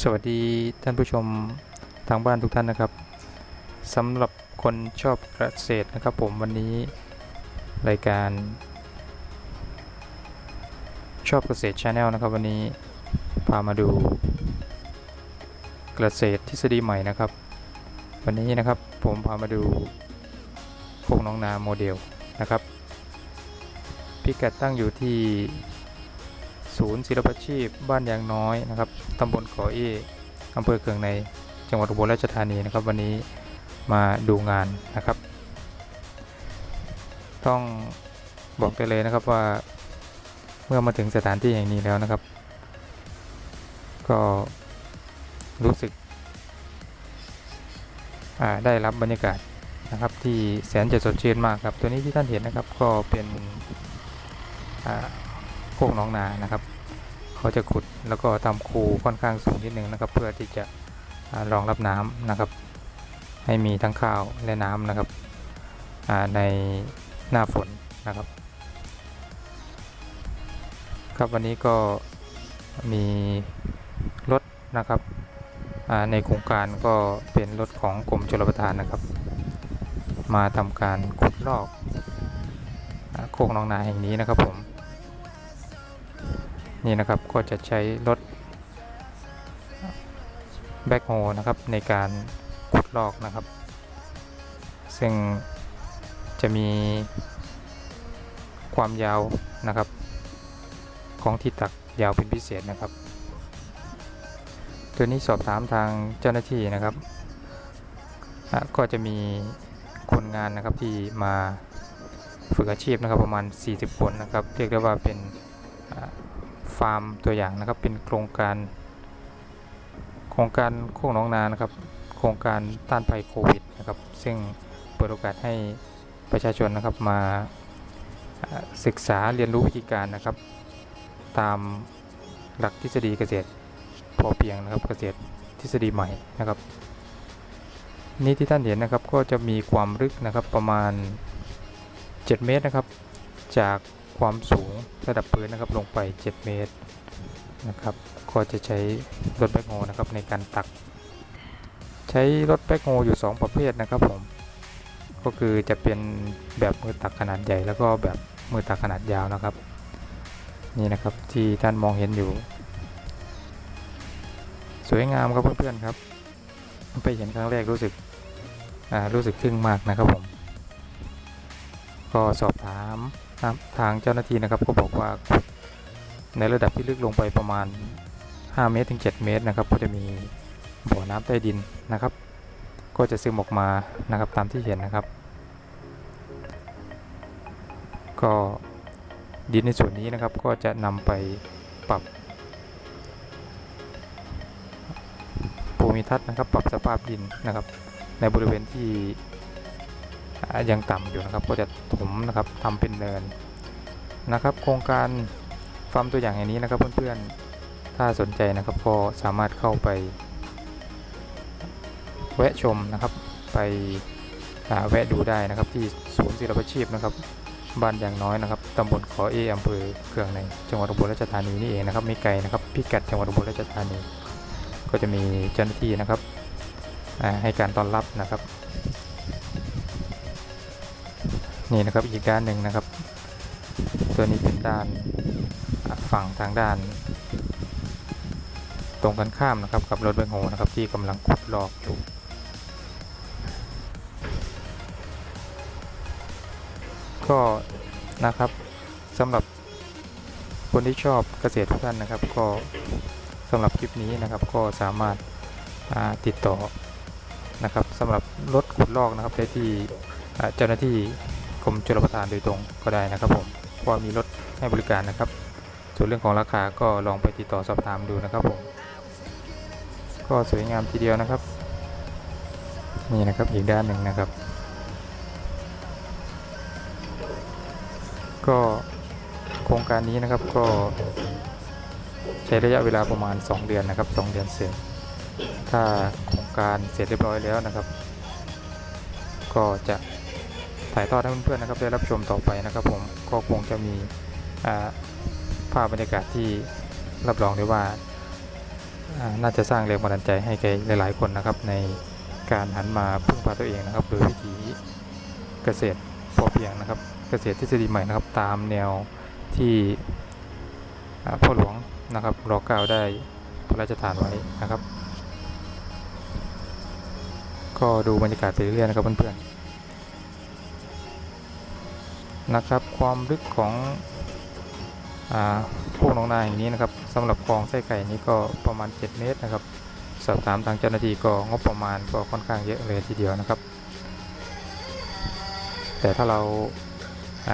สวัสดีท่านผู้ชมทางบ้านทุกท่านนะครับสำหรับคนชอบเกษตรนะครับผมวันนี้รายการ ชอบเกษตรชาแนลนะครับ วันนี้พามาดูเกษตรทฤษฎีใหม่นะครับ วันนี้นะครับผมพามาดูโคกน้องนาโมเดลนะครับพิกัดตั้งอยู่ที่ ศูนย์ศิลปาชีพ บ้านยางน้อยนะครับตำบลขอเออำเภอเคืองในจังหวัดอุบลราชธานีนะครับ วันนี้มาดูงานนะครับ ต้องบอกได้เลยนะครับว่าเมื่อมาถึงสถานที่แห่งนี้แล้วนะครับ ก็รู้สึกได้รับบรรยากาศนะครับที่แสนจะสดชื่นมากครับ ตัวนี้ที่ท่านเห็นนะครับก็เป็นอ่า โคกน้องนานะครับ เขาจะขุดแล้วก็ทำคูค่อนข้างสูงนิดนึงนะครับ เพื่อที่จะรองรับน้ำนะครับ ให้มีทั้งข้าวและน้ำนะครับในหน้าฝนนะครับ ครับวันนี้ก็มีรถนะครับในโครงการก็เป็นรถของกรมชลประทานนะครับ มาทำการขุดลอกโคกน้องนาแห่งนี้นะครับผม นี่นะครับก็จะใช้รถแบ็คโฮนะครับในการขุดลอกนะครับ ซึ่งจะมีความยาวนะครับ ของที่ตักยาวเป็นพิเศษนะครับ ตัวนี้สอบถามทางเจ้าหน้าที่นะครับก็จะมีคนงานนะครับที่มาฝึกอาชีพนะครับประมาณ 40 คนนะครับ เรียกได้ว่าเป็น ฟาร์มตัวอย่างนะครับ เป็นโครงการ โครงการโคกน้องนานะครับ โครงการต้านภัยโควิดนะครับ ซึ่งเปิดโอกาสให้ประชาชนนะครับมาอ่าศึกษาเรียนรู้วิธีการนะครับ ตามหลักทฤษฎีเกษตรพอเพียงนะครับเกษตรทฤษฎีใหม่นะครับ นี่ที่ท่านเห็นนะครับก็จะมีความลึกนะครับประมาณ 7 เมตรนะครับ จาก ความสูงระดับพื้นนะครับลงไป 7 เมตรนะครับก็จะใช้รถแบ็คโฮนะครับในการตัก ใช้รถแบ็คโฮอยู่ 2 ประเภทนะครับผมก็คือจะเป็นแบบมือตักขนาดใหญ่ แล้วก็แบบมือตักขนาดยาวนะครับ นี่นะครับที่ท่านมองเห็นอยู่ สวยงามครับเพื่อนๆครับ ไปเห็นครั้งแรกรู้สึกอ่ารู้สึกทึ่งมากนะครับผม ก็สอบถามทางเจ้าหน้าที่นะครับก็บอกว่าในระดับที่ลึกลงไปประมาณ 5 เมตรถึง 7 เมตรนะครับ ก็จะมีบ่อน้ำใต้ดินนะครับ ก็จะซึมออกมานะครับตามที่เห็นนะครับ ก็ดินในส่วนนี้นะครับก็จะนำไปปรับภูมิทัศน์นะครับ ปรับสภาพดินนะครับ ในบริเวณที่ ยังต่ำอยู่นะครับ ก็จะถมนะครับทำเป็นเนินนะครับ โครงการฟาร์มตัวอย่างอย่างนี้นะครับเพื่อนๆ ถ้าสนใจนะครับก็สามารถเข้าไปแวะชมนะครับ ไปแวะดูได้นะครับที่ศูนย์ศิลปชีพนะครับบ้านอย่างน้อยนะครับตำบลขอเออำเภอเคืองในจังหวัดอุบลราชธานีนี่เองนะครับไม่ไกลนะครับพิกัดจังหวัดอุบลราชธานี ก็จะมีเจ้าหน้าที่นะครับให้การต้อนรับนะครับ นี่นะครับอีกด้านหนึ่งนะครับ ตัวนี้เป็นด้านฝั่งทางด้าน ตรงกันข้ามนะครับกับรถแบงโฮนะครับที่กำลังขุดลอกอยู่ก็นะครับสำหรับคนที่ชอบเกษตรทุกท่านนะครับ ก็สำหรับคลิปนี้นะครับก็สามารถติดต่อนะครับสำหรับรถขุดลอกนะครับได้ที่เจ้าหน้าที่ กรมชลประทานโดยตรงก็ได้นะครับผมเพราะมีรถให้บริการนะครับ ส่วนเรื่องของราคาก็ลองไปติดต่อสอบถามดูนะครับผมก็สวยงามทีเดียวนะครับ นี่นะครับอีกด้านหนึ่งนะครับ ก็โครงการนี้นะครับก็ใช้ระยะเวลาประมาณ 2 เดือนนะครับ 2 เดือนเสร็จ ถ้าโครงการเสร็จเรียบร้อยแล้วนะครับ ก็จะ ถ่ายทอดให้เพื่อนๆนะครับได้รับชมต่อไปนะครับผมก็คงจะมีภาพบรรยากาศที่รับรองได้ว่าน่าจะสร้างแรงบันดาลใจให้แก่หลาย ๆ คนนะครับ ในการหันมาพึ่งพาตัวเองนะครับโดยวิถีเกษตรพอเพียงนะครับ เกษตรทฤษฎีใหม่นะครับ ตามแนวที่พ่อหลวงนะครับรอเก้าได้พระราชทานไว้นะครับ ก็ดูบรรยากาศไปเรื่อยๆนะครับเพื่อนๆ นะครับ ความลึกของอพวกหนองนาแห่งนี้นะครับสำหรับคลองไส้ไก่นี้ก็ประมาณ 7 เมตรนะครับ สอบถามทางเจ้าหน้าที่ก็งบประมาณก็ค่อนข้างเยอะเลยทีเดียวนะครับ แต่ถ้าเราอ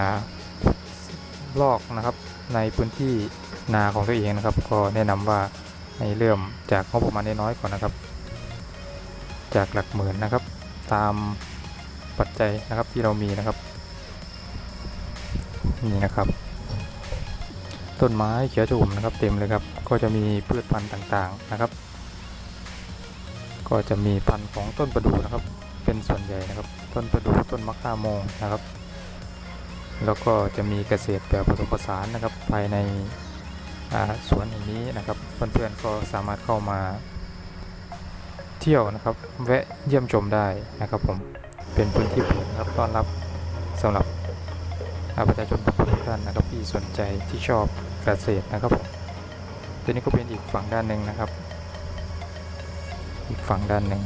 ลอกนะครับในพื้นที่นาของตัวเองนะครับ ก็แนะนำว่าให้เริ่มจากงบประมาณน้อยๆก่อนนะครับ จากหลักหมื่นนะครับ ตามปัจจัยนะครับที่เรามีนะครับ นี่นะครับ ต้นไม้เขียวชอุ่มนะครับ เต็มเลยครับ ก็จะมีพืชพันธุ์ต่างๆนะครับ ก็จะมีพันธุ์ของต้นประดู่นะครับ เป็นส่วนใหญ่นะครับ ต้นประดู่ต้นมะข่าโมงนะครับ แล้วก็จะมีเกษตรแบบผสมผสานนะครับ ภายในสวนแห่งนี้นะครับ เพื่อนๆก็สามารถเข้ามาเที่ยวนะครับ แวะเยี่ยมชมได้นะครับผมเป็นพื้นที่เปิดครับต้อนรับสำหรับาประชาชนทุกท่านนะครับที่สนใจที่ชอบเกษตรนะครับผมตัวนี้ก็เป็นอีกฝั่งด้านหนึ่งนะครับ อีกฝั่งด้านหนึ่ง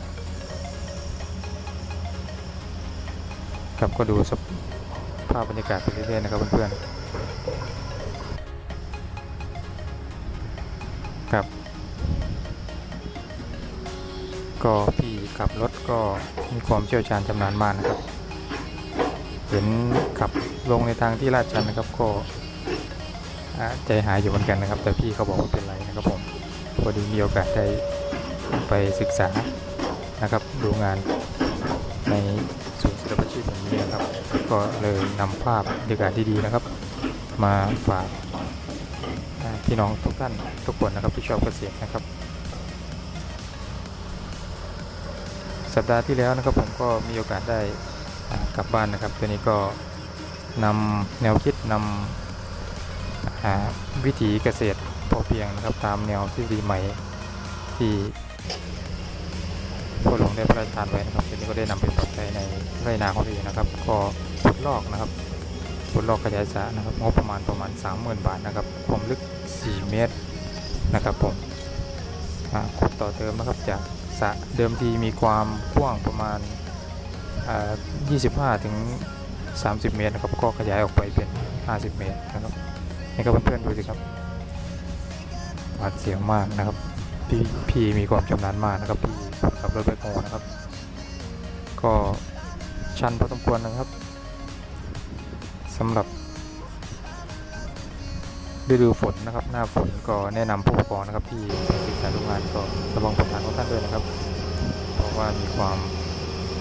ครับก็ดูสภาพบรรยากาศไปเรื่อยๆนะครับเพื่อนๆครับ ก็พี่ขับรถก็มีความเชี่ยวชาญชำนาญมากนะครับ เห็นขับลงในทางที่ลาดชันนะครับก็ใจหายอยู่เหมือนกันนะครับ แต่พี่เขาบอกว่าเป็นไรนะครับผมพอดีมีโอกาสได้ไปศึกษานะครับดูงานในศูนย์ศิลปชีพแบบนี้นะครับ ก็เลยนำภาพบรรยากาศที่ดีนะครับ มาฝากพี่น้องทุกท่านทุกคนนะครับที่ชอบเกษตรนะครับ สัปดาห์ที่แล้วนะครับผมก็มีโอกาสได้ กลับบ้านนะครับ ตัวนี้ก็นำแนวคิดนำวิถีเกษตรพอเพียงนะครับ ตามแนวทฤษฎีใหม่ที่พ่อหลวงได้พระราชทานไว้นะครับตัวนี้ก็ได้นำไปปรับใช้ในไร่นาของตัวเองนะครับ ก็ขุดลอกนะครับขุดลอกขยายสระนะครับงบประมาณประมาณ 30,000 บาทนะครับความลึก 4 เมตรนะครับผมขุดต่อเติมนะครับจากสระเดิมทีมีความกว้างประมาณ 25 ถึง 30 เมตรนะครับก็ขยายออกไปเป็น 50 เมตรนะครับนี่ก็เพื่อนๆดูสิครับหวาดเสียวมากนะครับพี่พี่มีความชำนาญมากนะครับพี่ขับรถแบคโฮนะครับ ก็ชันพอสมควรนะครับสำหรับฤดูฝนนะครับ หน้าฝนก็แนะนำผู้ปกครองนะครับที่ศึกษาดูงานก็ระวังประทานของท่านด้วยนะครับ เพราะว่ามีความ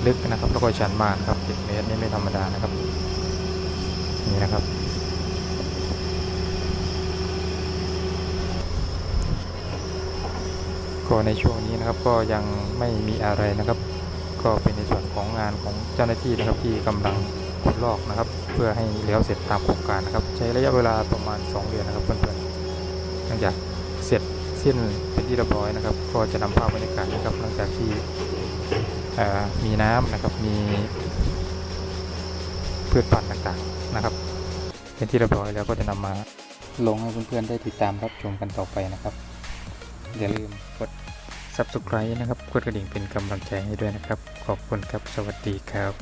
ลึกนะครับ แล้วก็ชันมากครับ7เมตรนี่ไม่ธรรมดานะครับ นี่นะครับ ก็ในช่วงนี้นะครับก็ยังไม่มีอะไรนะครับ ก็เป็นในส่วนของงานของเจ้าหน้าที่นะครับที่กำลังขุดลอกนะครับ เพื่อให้แล้วเสร็จตามโครงการนะครับ ใช้ระยะเวลาประมาณ 2 เดือนนะครับเพื่อนๆหลังจากเสร็จสิ้นเป็นที่เรียบร้อยนะครับ ก็จะนำภาพบรรยากาศนะครับหลังจากที่ มีน้ำนะครับ มีพืชพันธุ์ต่างๆนะครับ เป็นที่เรียบร้อยแล้วก็จะนำมาลงให้เพื่อนๆได้ติดตามรับชมกันต่อไปนะครับอย่าลืมกด subscribe นะครับ กดกระดิ่งเป็นกำลังใจให้ด้วยนะครับ ขอบคุณครับ สวัสดีครับ